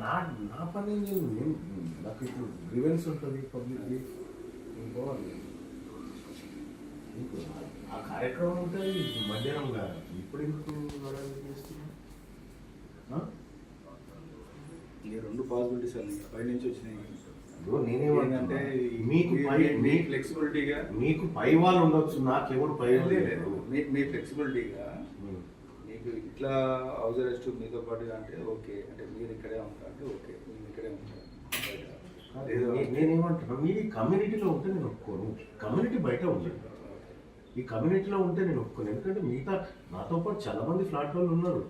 నా నా పని నేను నేను నాకు ఇప్పుడు గ్రీవెన్స్ ఉంటుంది పబ్లిక్కి నేను పోవాలి. ఆ కార్యక్రమం ఉంటుంది మధ్యాహ్నం కాదు ఇప్పుడు? ఈ రెండు పాసిబిలిటీస్ అన్ని పై నుంచి వచ్చినాయి నేనేమంటే మీకు మీ ఫ్లెక్సిబిలిటీగా మీకు పై వాళ్ళు ఉండొచ్చు నాకెవడు పై లేరు. మీ ఫ్లెక్సిబిలిటీగా. మీకు ఇట్లా హౌస్ అరెస్ట్ మీతో పాటుగా అంటే ఓకే. అంటే మీరు ఇక్కడే ఉంటారు అంటే ఓకే. మేము ఇక్కడే ఉంటాం. నేనేమంటున్నా మీది కమ్యూనిటీలో ఉంటే నేను ఒప్పుకోను. కమ్యూనిటీ బయట ఉండండి ఈ కమ్యూనిటీలో ఉంటే నేను ఒప్పుకోను. ఎందుకంటే మిగతా నాతో పాటు చాలా మంది ఫ్లాట్ వాళ్ళు ఉన్నారు.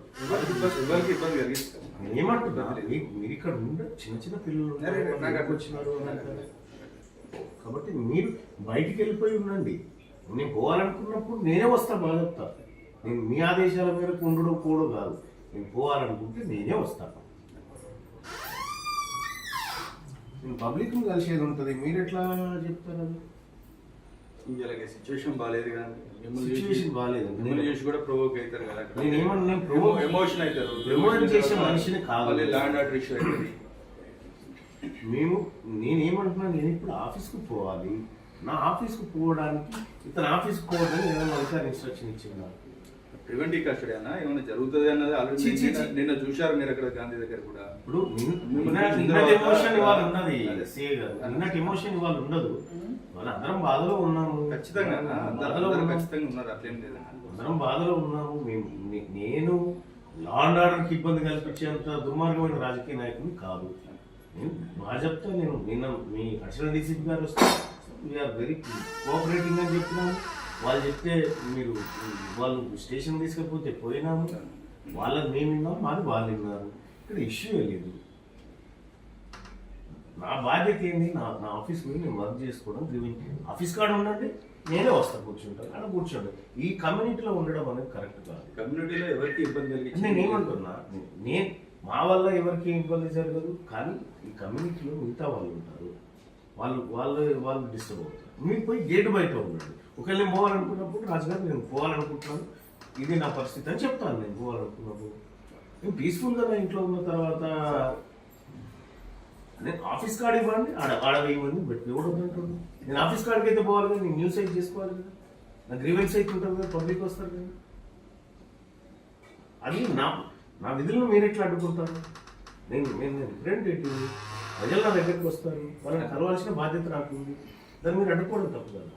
ఏమంటున్నా మీరు ఇక్కడ ఉండే చిన్న చిన్న పిల్లలు వచ్చినారు. కాబట్టి మీరు బయటికి వెళ్ళిపోయి ఉండండి. నేను పోవాలనుకున్నప్పుడు నేనే వస్తా బాగా చెప్తా. నేను మీ ఆదేశాల మేరకు ఉండడం కూడా కాదు. నేను పోవాలనుకుంటే నేనే వస్తాను. నేను పబ్లిక్ కలిసేది ఉంటుంది. మీరు ఎట్లా చెప్తారు అది? ఇలాగే సిచ్యువేషన్ బాగాలేదు కదా మిమ్మల్ని చూసి-. మిమ్మల్ని కూడా ప్రొవోక్ అవుతారు కదా. నేను ఏమన్నా నేను provoke- ఎమోషన్ అవుతారు. చేసే మనిషిని ల్యాండ్ ఆర్డర్ ఇష్యూ అవుతుంది. మేము నేనేమంటున్నా నేను ఇప్పుడు ఆఫీస్కి పోవాలి. నా ఆఫీస్కి పోవడానికి ఇతను ఆఫీస్కి పోవడానికి అధికారి ఇన్స్ట్రక్షన్ ఇచ్చిందా ప్రివెంటివ్ కస్టడీ అన్న? ఏమైనా జరుగుతుంది అన్నది ఆల్రెడీ నిన్న- చూశారు మీరు అక్కడ గాంధీ దగ్గర కూడా. ఇప్పుడు ఎమోషన్ ఇవాళ ఉన్నది. నిన్నటి ఎమోషన్ ఇవాళ ఉండదు. అందరం బాధలో ఉన్నాము. ఖచ్చితంగా. బాధలో. ఖచ్చితంగా ఉన్నారు అట్లేం లేదన్న అందరం బాధలో ఉన్నాము. మేము నేను లా అండ్ ఆర్డర్కి ఇబ్బంది కల్పించేంత దుర్మార్గమైన రాజకీయ నాయకుని కాదు. నేను చెప్తా నేను నిన్న మీ అడిషనల్ డీసీపీ గారు వస్తే వీఆర్ వెరీ కోఆపరేటింగ్ అని చెప్పినాము. వాళ్ళు చెప్తే మీరు వాళ్ళు స్టేషన్ తీసుకపోతే పోయినాము. వాళ్ళని మేము విన్నాం మాది వాళ్ళు విన్నారు ఇక్కడ ఇష్యూ లేదు. నా బాధ్యత ఏంది? నా నా ఆఫీస్ పోయి నేను వర్క్ చేసుకోవడం గ్రీవింగ్ ఆఫీస్ కాడ ఉండండి నేనే వస్తా కూర్చుంటాను అక్కడ కూర్చోండి. ఈ కమ్యూనిటీలో ఉండడం అనేది కరెక్ట్ కాదు. కమ్యూనిటీలో ఎవరికి ఇబ్బంది కలిగించి నేను ఏమంటున్నా నేను మా వల్ల ఎవరికి ఇబ్బంది జరగదు కానీ ఈ కమ్యూనిటీలో మిగతా వాళ్ళు ఉంటారు. వాళ్ళు వాళ్ళు వాళ్ళు డిస్టర్బ్ అవుతారు. మీరు పోయి గేటు బయట ఉన్నాడు. ఒకవేళ నేను పోవాలనుకున్నప్పుడు రాజుగారు నేను పోవాలనుకుంటున్నాను. ఇది నా పరిస్థితి అని చెప్తాను నేను పోవాలనుకున్నప్పుడు. నేను పీస్ఫుల్గా నా ఇంట్లో ఉన్న తర్వాత నేను ఆఫీస్ కార్డ్ ఇవ్వండి ఆడ ఆడవి ఇవ్వండి బట్ ఇవ్వడం నేను ఆఫీస్ కార్డ్కి అయితే పోవాలి కదా నేను న్యూస్ అయితే చేసుకోవాలి కదా. నా గ్రీవెన్స్ అయితే ఉంటుంది కదా పబ్లిక్ వస్తారు కదా. అది నా నా విధులను మీరు ఎట్లా అడ్డుకుంటారు? నేను నేను నేను రిప్రజెంటేటివ్ ప్రజలు నా దగ్గరికి వస్తారు. వాళ్ళని కలవాల్సిన బాధ్యత నాకు ఉంది. దాన్ని మీరు అడ్డుకోవడం తప్పు కదా.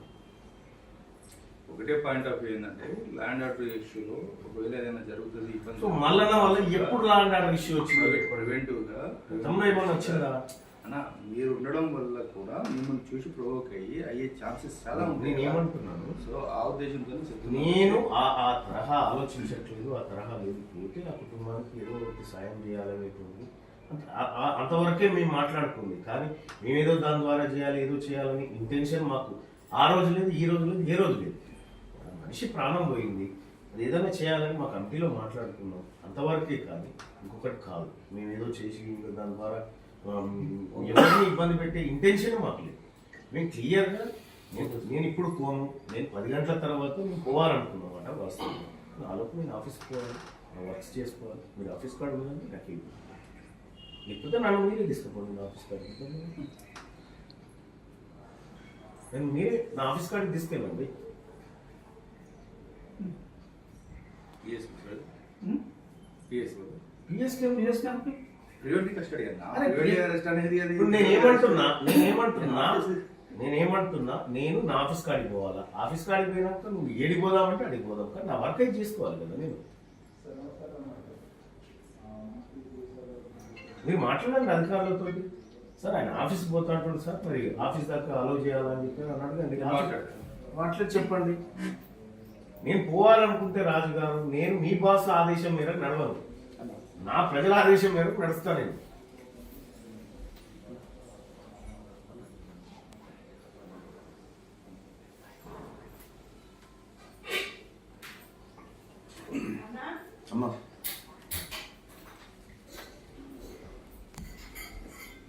ఒకటే పాయింట్ ఆఫ్ వ్యూ ఏంటంటే ల్యాండ్ ఆర్డర్ ఇష్యూలో ఒకవేళ ఏదైనా జరుగుతుంది ఇబ్బంది సో మల్లన్న వల్ల ఎప్పుడు లా అండ్ ఆర్డర్ ఇష్యూ వచ్చింది? ప్రివెంటివ్గా గతంలో ఏమైనా వచ్చిందా? అన్న మీరు ఉండడం వల్ల కూడా మిమ్మల్ని చూసి ప్రొవోక్ అయ్యి అయ్యే ఛాన్సెస్ చాలా ఉంటాయి నేను ఏమంటున్నాను? సో ఆ ఉద్దేశంతో. నేను ఆ ఆ తరహా ఆలోచించట్లేదు ఆ తరహా లేదు పోతే ఆ కుటుంబానికి ఏదో ఒకటి సాయం చేయాలనేటువంటి అంతవరకే మేము మాట్లాడుకుంది. కానీ మేమేదో దాని ద్వారా చేయాలి ఏదో చేయాలని ఇంటెన్షన్ మాకు ఆ రోజు లేదు ఈ రోజు లేదు ఏ రోజు లేదు. మనిషి ప్రాణం పోయింది. అది ఏదైనా చేయాలని మా కమిటీలో మాట్లాడుకున్నాం. అంతవరకే కానీ ఇంకొకటి కాదు. మేము ఏదో చేసి దాని ద్వారా ఎవరిని ఇబ్బంది పెట్టే ఇంటెన్షన్ మాకు లేదు. మేము క్లియర్గా నేను నేను ఇప్పుడు పోను నేను పది గంటల తర్వాత నేను పోవాలనుకున్నామాట వాస్తవంగా. నాలోపు నేను ఆఫీస్కి పోవాలి వర్క్స్ చేసుకోవాలి మీరు ఆఫీస్ కార్డు ఉందండి నాకు లేకపోతే నన్ను మీరే తీసుకుపోండి నా ఆఫీస్ కార్డు నేను మీరే నా ఆఫీస్ కార్డు తీసుకెళ్ళండి. ఇప్పుడు నేను ఏమంటున్నా నేను ఏమంటున్నా నేను ఏమంటున్నా నేను నా ఆఫీస్ కాడికి పోవాలా? ఆఫీస్ కాడికి పోయినాక నువ్వు ఏడికి పోదామంటే అడిగి పోదాం. కానీ నా వర్క్ అయితే చేసుకోవాలి కదా నేను. మీరు మాట్లాడండి అధికారులతో సార్ ఆయన ఆఫీస్కి పోతా అంటాడు సార్ మరి ఆఫీస్ దాకా అలౌ చేయాలని చెప్పి అన్నాడు. మాట్లాడు. మాట్లాడి చెప్పండి. నేను పోవాలనుకుంటే రాజు గారు నేను మీ బాస్ ఆదేశం మేరకు నడవను. నా ప్రజల ఆదేశం మేరకు నడుస్తా నేను. అమ్మా.